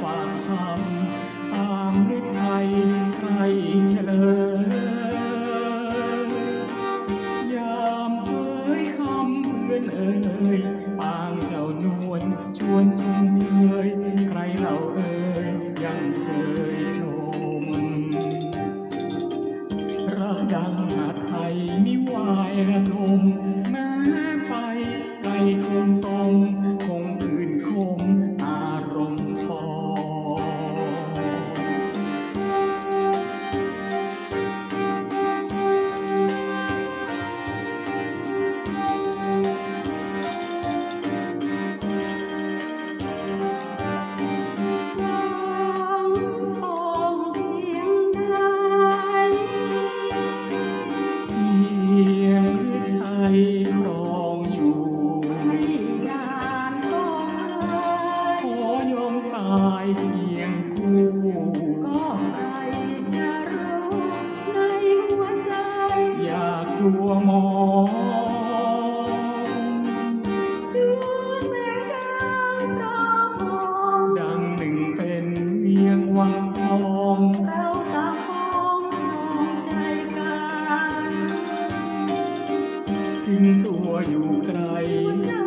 ความทำตามฤทัยใครเฉลยยามเผยคำเพื่อนเอ่ยปางเจ้านวลชวนชุนเชยใครเล่าเอ่ยยังเคยชมระดังหาไทยมิวายระดมแม យូរក្រៃ